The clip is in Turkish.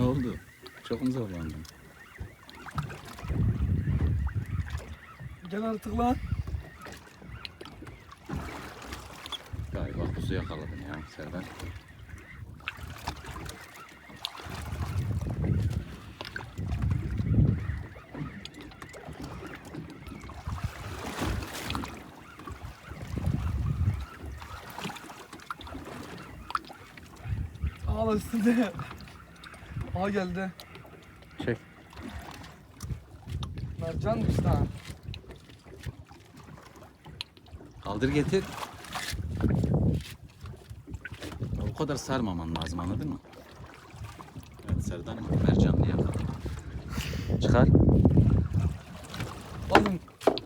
Ne oldu? Çok mu zorlandın? Gel artık lan. Galiba kuzu yakaladın ya Serdar. Ağla Aha geldi. Çek. Mercanmış lan. Kaldır getir. O kadar sarmaman lazım anladın mı? Evet Serdar'ın mercanını yakaladım. Çıkar. Oğlum